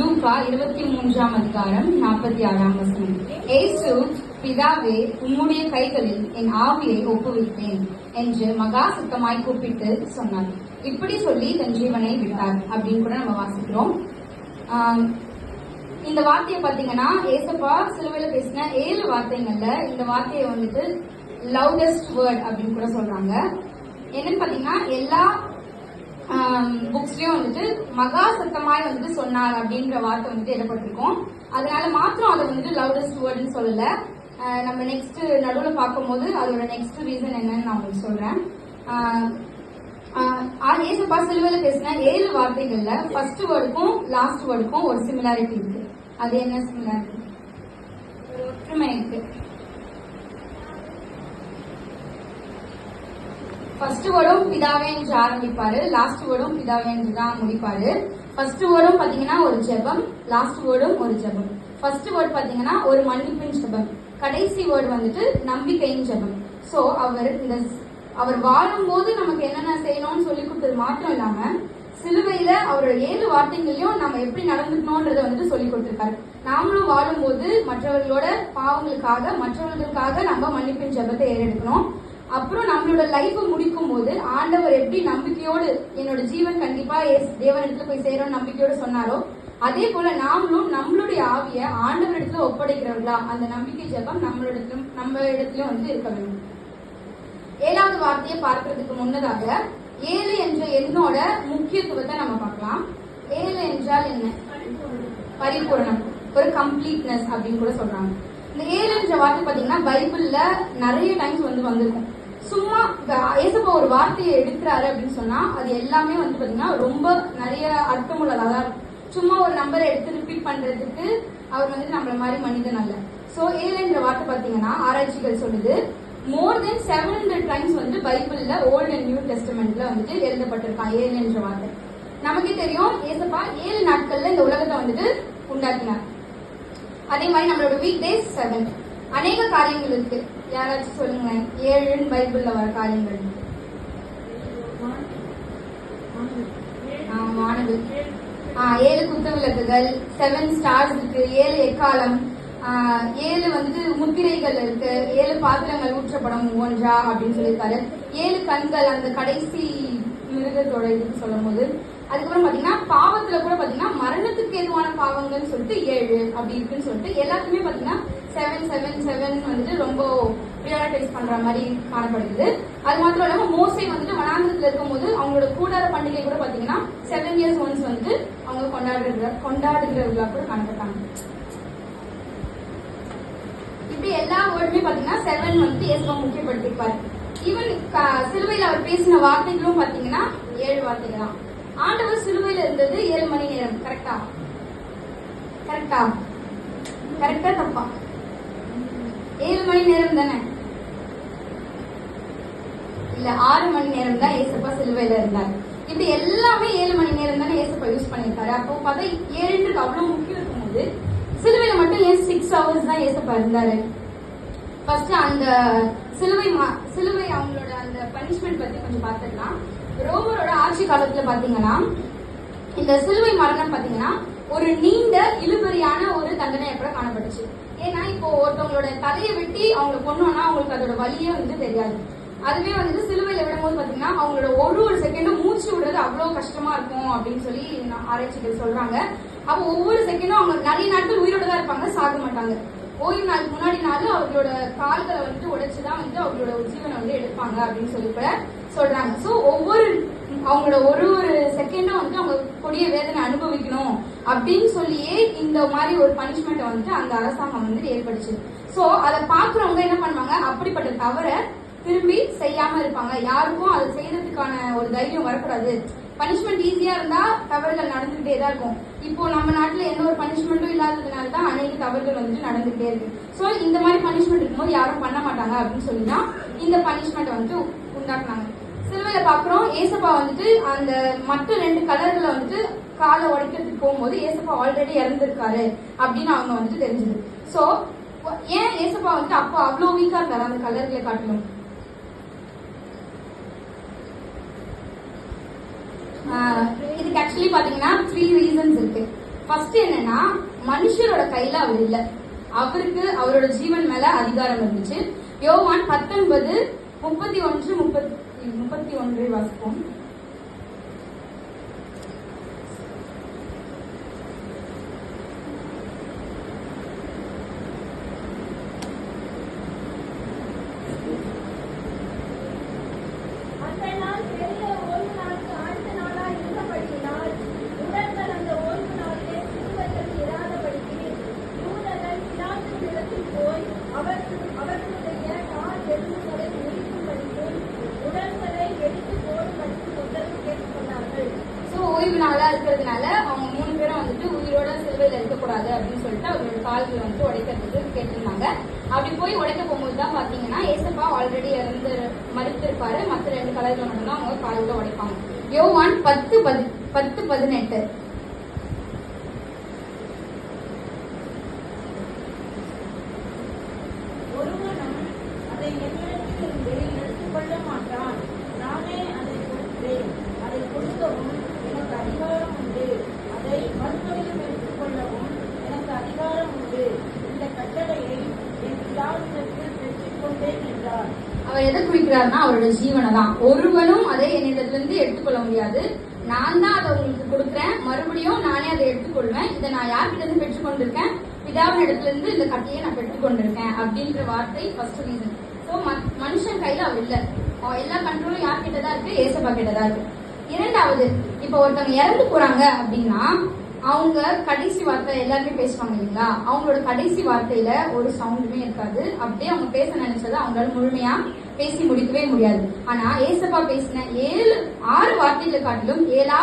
Luca இருபத்தி மூன்றாம் அதிகாரம் நாற்பத்தி ஆறாம் வசனம். ஏசு பிதாவே உம்முடைய கைகளில் என் ஆவியை ஒப்புவித்தேன் என்று மகா சுத்தமாய் கூப்பிட்டு சொன்னார். இப்படி சொல்லி தன் ஜீவனை விட்டார் அப்படின்னு கூட நம்ம வாசிக்கிறோம். இந்த வார்த்தையை பாத்தீங்கன்னா ஏசப்பா சிலுவையில பேசின ஏழு வார்த்தைகள்ல இந்த வார்த்தையை வந்துட்டு லவுடஸ்ட் வேர்ட் அப்படின்னு கூட சொல்றாங்க. என்னன்னு பாத்தீங்கன்னா எல்லா புக்ஸ்லயும் வந்துட்டு மகா சத்தமாய் வந்துட்டு சொன்னார் அப்படின்ற வார்த்தை வந்துட்டு இடப்பட்டிருக்கோம் அதனால மாத்திரம் அதை வந்துட்டு லவுடஸ்ட் வேர்டுன்னு சொல்லல. நம்ம நெக்ஸ்ட் நடுவில் பார்க்கும்போது அதோட நெக்ஸ்ட் ரீசன் என்னன்னு நான் உங்களுக்கு சொல்றேன். ஆஹ் ஏசப்பா சிலுவையில பேசின ஏழு வார்த்தைகள்ல ஃபர்ஸ்ட் வேர்டுக்கும் லாஸ்ட் வேர்டுக்கும் ஒரு சிமிலாரிட்டி இருக்கு. அது என்ன சிமிலாரிட்டி ஒரு ஒற்றுமை இருக்கு. ஃபர்ஸ்ட் வேர்டும் பிதாவே என்று ஆரம்பிப்பாரு. லாஸ்ட் வேர்டும் பிதாவே என்று தான் முடிப்பாரு. ஃபர்ஸ்ட் வேர்டும் பாத்தீங்கன்னா ஒரு ஜெபம். லாஸ்ட் வேர்டும் ஒரு ஜெபம். ஃபர்ஸ்ட் வேர்ட் பாத்தீங்கன்னா ஒரு மன்னிப்பின் ஜெபம். கடைசி வேர்டு வந்துட்டு நம்பிக்கையின் ஜெபம். ஸோ அவர் இந்த அவர் வாழும்போது நமக்கு என்னென்ன செய்யணும்னு சொல்லி கொடுத்தது மாத்திரம் இல்லாம சிலுவையில அவரோட ஏழு வார்த்தைகளையும் நம்ம எப்படி நடந்துக்கணும்ன்றத வந்து சொல்லி கொடுத்திருக்காரு. நாமளும் வாழும்போது மற்றவர்களோட பாவங்களுக்காக மற்றவர்களுக்காக நம்ம மன்னிப்பின் ஜெபத்தை ஏறெடுக்கணும். அப்புறம் நம்மளோட லைஃப் முடிக்கும் போது ஆண்டவர் எப்படி நம்பிக்கையோடு என்னோட ஜீவன் கண்டிப்பா தேவன் இடத்துல போய் சேரும் நம்பிக்கையோடு சொன்னாரோ அதே போல நாமளும் நம்மளுடைய ஆவிய ஆண்டவர் இடத்துல ஒப்படைக்கிறவர்களா? அந்த நம்பிக்கை ஜபம் நம்மளிடத்திலும் நம்ம இடத்துலயும் வந்து இருக்க வேண்டும். ஏழாவது வார்த்தையை பார்க்கறதுக்கு முன்னதாக ஏழு என்ற எண்ணோட முக்கியத்துவத்தை நம்ம பார்க்கலாம். ஏழு என்றால் என்ன? பரிபூரணம். ஒரு கம்ப்ளீட்னஸ் அப்படின்னு கூட சொல்றாங்க. இந்த ஏழுன்ற வார்த்தை பாத்தீங்கன்னா பைபிள்ல நிறைய டைம்ஸ் வந்து வந்திருக்கும். சும்மா ஏசப்பா ஒரு வார்த்தையை எடுக்கிறாரு அப்படின்னு சொன்னா அது எல்லாமே வந்து பாத்தீங்கன்னா ரொம்ப நிறைய அர்த்தமுள்ளதா தான் இருக்கும். சும்மா ஒரு நம்பரை எடுத்து ரிப்பீட் பண்றதுக்கு அவர் வந்து நம்மள மாதிரி மனிதன் அல்ல. சோ ஏழுன்ற வார்த்தை பாத்தீங்கன்னா ஆராய்ச்சிகள் சொல்லுது. More than seven hundred times வந்து பைபிள்ல ஓல்ட் அண்ட் நியூ டெஸ்டமெண்ட்ல வந்துட்டு எழுதப்பட்டிருக்கான் ஏழு என்ற வார்த்தை. நமக்கே தெரியும் ஏசப்பா ஏழு நாட்கள்ல இந்த உலகத்தை வந்துட்டு உண்டாக்கினார். அதே மாதிரி நம்மளோட வீக் டேஸ் செவன் அநேக காரியங்கள் இருக்கு. யாராச்சும் சொல்லுங்களேன். ஏழுன்னு பைபிள்ல வர காரியங்கள். மாணவி. ஆ, ஏழு குத்த விளக்குகள் செவன் ஸ்டார்ஸ் இருக்கு ஏழு எக்காலம். ஆஹ் ஏழு வந்து முத்திரைகள் இருக்கு ஏழு பாத்திரங்கள் ஊற்றப்படும் ஒன்றா அப்படின்னு சொல்லியிருக்காரு. ஏழு கண்கள் அந்த கடைசி மிருகத்தோட இதுக்கு சொல்லும் போது அதுக்கப்புறம் பாத்தீங்கன்னா பாவத்துல கூட பாத்தீங்கன்னா மரணத்துக்கு ஏதுவான பாவங்கள்னு சொல்லிட்டு ஏழு அப்படி இருக்குன்னு சொல்லிட்டு எல்லாத்துக்குமே பாத்தீங்கன்னா செவன் செவன் செவன் வந்துட்டு ரொம்ப ப்ரியாரிட்டைஸ் பண்ற மாதிரி காணப்படுது அது மாத்திரம் இல்லாம மோஸ்ட்லி வந்துட்டு வனாந்திரத்துல இருக்கும்போது அவங்களோட கூடார பண்டிகை கூட பாத்தீங்கன்னா செவன் இயர்ஸ் ஒன்ஸ் வந்துட்டு அவங்க கொண்டாடுற கொண்டாடுகிறவர்களா கூட காணப்பட்டாங்க. இப்படி எல்லா வேர்டுமே பாத்தீங்கன்னா செவன் வந்து ஏசுவா முக்கியப்படுத்திருப்பாரு ஈவன் சிலுவையில் அவர் பேசின வார்த்தைகளும் பாத்தீங்கன்னா ஏழு வார்த்தைகள் தான். ஆண்டவர் சிலுவையில இருந்தது ஏழு மணி நேரம். கரெக்டா கரெக்டா கரெக்டா தப்பா? ஏழு மணி நேரம் தானே? இல்ல ஆறு மணி நேரம் தான் ஏசப்பா சிலுவையில இருந்தார். இப்படி எல்லாமே ஏழு மணி நேரம் தானே ஏசப்பா யூஸ் பண்ணியிருக்காரு. அப்போ பதை ஏழுன்றது அவ்வளவு முக்கியம் இருக்கும்போது சிலுவையில மட்டும் ஏன் சிக்ஸ் ஹவர்ஸ் தான் ஏசப்பா இருந்தாரு? ஃபர்ஸ்ட் அந்த சிலுவை மா- சிலுவை அவங்களோட அந்த பனிஷ்மெண்ட் பத்தி கொஞ்சம் பார்த்துக்கலாம். ரோமரோட ஆட்சி காலத்துல பாத்தீங்கன்னா இந்த சிலுவை மரணம் பாத்தீங்கன்னா ஒரு நீண்ட இழுபறியான ஒரு தண்டனை கூட காணப்பட்டுச்சு. ஏன்னா இப்போ ஒருத்தவங்களோட தலையை வெட்டி அவங்க கொன்னோம்னா அவங்களுக்கு அதோட வலியே வந்து தெரியாது. அதுவே வந்துட்டு சிலுவையில விடும்போது பாத்தீங்கன்னா அவங்களோட ஒரு ஒரு செகண்டும் மூச்சு விடுறது அவ்வளவு கஷ்டமா இருக்கும் அப்படின்னு சொல்லி ஆராய்ச்சிகள் சொல்றாங்க. அப்போ ஒவ்வொரு செகண்டும் அவங்க நிறைய நாட்கள் உயிரோட தான் இருப்பாங்க சாக மாட்டாங்க. ஓய்வு நாளுக்கு முன்னாடி நாள் அவர்களோட கால்களை வந்துட்டு உடைச்சுதான் வந்து அவங்களோட ஜீவனை வந்து எடுப்பாங்க அப்படின்னு சொல்லி கூட சொல்றாங்க. ஸோ ஒவ்வொரு அவங்களோட ஒரு ஒரு செகண்டும் வந்து அவங்க கொடிய வேதனை அனுபவிக்கணும் அப்படின்னு சொல்லியே இந்த மாதிரி ஒரு பனிஷ்மெண்ட்டை வந்துட்டு அந்த அரசாங்கம் வந்து ஏற்படுச்சு. ஸோ அதை பார்க்குறவங்க என்ன பண்ணுவாங்க? அப்படிப்பட்ட தவறை திரும்பி செய்யாம இருப்பாங்க. யாருக்கும் அதை செய்யறதுக்கான ஒரு தைரியம் வரக்கூடாது. பனிஷ்மெண்ட் ஈஸியா இருந்தா தவறுகள் நடந்துகிட்டே தான் இருக்கும். இப்போ நம்ம நாட்டுல எந்த ஒரு பனிஷ்மெண்ட்டும் இல்லாததுனால தான் அநேக தவறுகள் வந்துட்டு நடந்துகிட்டே இருக்கு. ஸோ இந்த மாதிரி பனிஷ்மெண்ட் இருக்கும்போது யாரும் பண்ண மாட்டாங்க அப்படின்னு சொல்லி தான் இந்த பனிஷ்மெண்ட் வந்துட்டு உண்டாக்குனாங்க. சிலுவையில பாக்குறோம். ஏசப்பா வந்துட்டு அந்த மற்ற ரெண்டு கலர்களை வந்துட்டு காலை உடைக்கிறதுக்கு போகும்போது ஏசப்பா ஆல்ரெடி இறந்துருக்காரு அப்படின்னு அவங்க வந்துட்டு தெரிஞ்சது. சோ ஏன் ஏசப்பா வந்துட்டு அப்போ அவ்வளவு வீக்கா இருக்காரு? அந்த கலர்களை காட்டிலும். ஆஹ் இதுக்கு ஆக்சுவலி பாத்தீங்கன்னா த்ரீ ரீசன்ஸ் இருக்கு. ஃபர்ஸ்ட் என்னன்னா மனுஷரோட கையில அவர் இல்ல. அவருக்கு அவரோட ஜீவன் மேல அதிகாரம் இருந்துச்சு. யோவான் பத்தொன்பது முப்பத்தி ஒன்று முப்பத்தி முப்பத்தி ஒன்றை வாசிப்போம். ஓய்வு நாளா இருக்கிறதுனால அவங்க மூணு பேரும் வந்துட்டு உயிரோட சிலுவையில இருக்கக்கூடாது அப்படின்னு சொல்லிட்டு அவரோட கால்களை வந்து உடைக்கிறதுக்கு கேட்டிருந்தாங்க. அப்படி போய் உடைக்க போகும்போது தான் பாத்தீங்கன்னா ஏசப்பா ஆல்ரெடி இறந்து மறுத்திருப்பாரு. மற்ற ரெண்டு கலர்ல மட்டும்தான் அவங்க கால்களை உடைப்பாங்க. யோவான் பத்து பதி பத்து பதினெட்டு. ஒருவனும் அதை என்னிடத்திலிருந்து எடுத்துக்கொள்ள மாட்டான் நானே அதை கொடுக்கிறேன் அதை கொடுக்கவும் எனக்கு அதிகாரம் உண்டு அதை மறுபடியும் எடுத்துக்கொள்ளவும் எனக்கு அதிகாரம் உண்டு இந்த கட்டளையை என் பிதாவிடத்தில் பெற்றுக்கொண்டேன் என்றார் அவர் எதை குறிக்கிறாருன்னா அவரோட ஜீவனை தான் ஒருவனும் அதை என்னிடத்துல இருந்து எடுத்துக்கொள்ள முடியாது. நான் தான் அதை உங்களுக்கு கொடுக்குறேன். மறுபடியும் நானே அதை எடுத்துக்கொள்வேன். இதை நான் யார்கிட்ட இருந்து பெற்றுக்கொண்டிருக்கேன்? பிதாவின் இடத்துல இருந்து இந்த கட்டையை நான் பெற்றுக்கொண்டிருக்கேன் அப்படின்ற வார்த்தை ஃபர்ஸ்ட் ரீசன் ஸோ மனுஷன் கையில அவர் இல்ல. எல்லா கண்ட்ரோலும் யார்கிட்ட தான் இருக்கு? ஏசப்பா கிட்ட தான் இருக்கு. இரண்டாவது இப்போ ஒருத்தவங்க இறந்து போறாங்க அப்படின்னா அவங்க கடைசி வார்த்தை எல்லாருமே பேசுவாங்க இல்லைங்களா? அவங்களோட கடைசி வார்த்தையில ஒரு சவுண்டுமே இருக்காது. அப்படியே அவங்க பேச நினைச்சதை அவங்களால முழுமையா பேசி முடிக்கவே முடியாது. ஆனா ஏசப்பா பேசின ஏழு ஆறு வார்த்தைகளை காட்டிலும் ஏழா